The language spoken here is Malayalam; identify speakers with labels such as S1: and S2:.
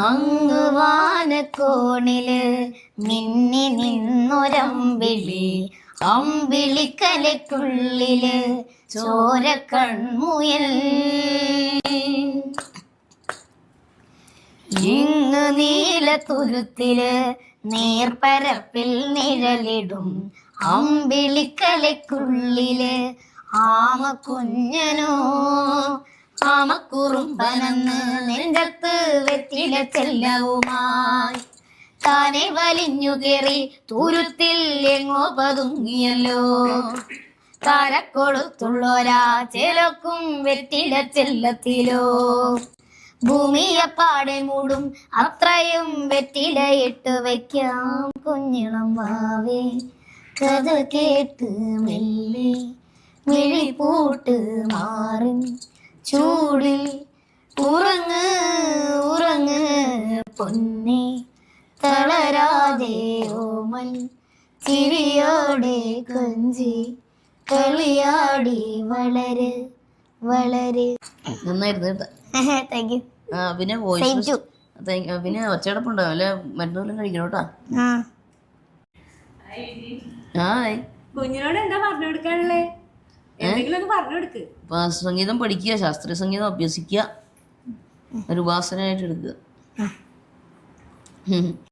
S1: അങ്ങ് വാനക്കോണിൽ മിന്നി നിന്നൊരമ്പിളി. അമ്പിളിക്കലയ്ക്കുള്ളിൽ ചോരക്കൺമുയൽ. കൺമുയൽ ഇങ്ങ് നീലത്തുരുത്തിൽ നീർപ്പരപ്പിൽ നിഴലിടും. അമ്പിളിക്കലയ്ക്കുള്ളിൽ ആമ കുഞ്ഞനോ ആമക്കുറുമ്പനെന്ന് വെറ്റില ചെല്ലവുമായി താനെ വലിഞ്ഞു കയറി തൂരുത്തിൽ എങ്ങോ പതുങ്ങിയല്ലോ. താരക്കൊടുത്തുള്ളോരാ ചെലക്കും വെറ്റില ചെല്ലത്തിലോ ഭൂമിയപ്പാടെ മൂടും അത്രയും വെറ്റില ഇട്ട് വയ്ക്കാം കുഞ്ഞിളം വാവേ. കഥ കേട്ട് മെല്ലെ മിഴി പൂട്ട് മാറും ചൂടിൽ പൊന്നെ തളരാതെ ഓമൽ ചിരിയോടെ കൊഞ്ചി കളിയാടി വളര് വളര്.
S2: നന്നായിരുന്നു കേട്ടോ.
S1: താങ്ക് യു
S2: ആ പിന്നെ വോയിസ്
S1: you.
S2: പിന്നെ ഒച്ചയടപ്പുണ്ടോ? അല്ലെ മരുന്ന് വല്ലതും കഴിക്കണം കേട്ടോ.
S1: ആ.
S3: കുഞ്ഞിനോട് എന്താ പറഞ്ഞു കൊടുക്കാനുള്ളേ? എന്തെങ്കിലും ഒന്ന് പറഞ്ഞു കൊടുക്ക്.
S2: അപ്പൊ സംഗീതം പഠിക്കുക ശാസ്ത്രീയ സംഗീതം അഭ്യസിക്കുക ഒരു ഉപാസനയായിട്ട് എടുക്കുക. হুম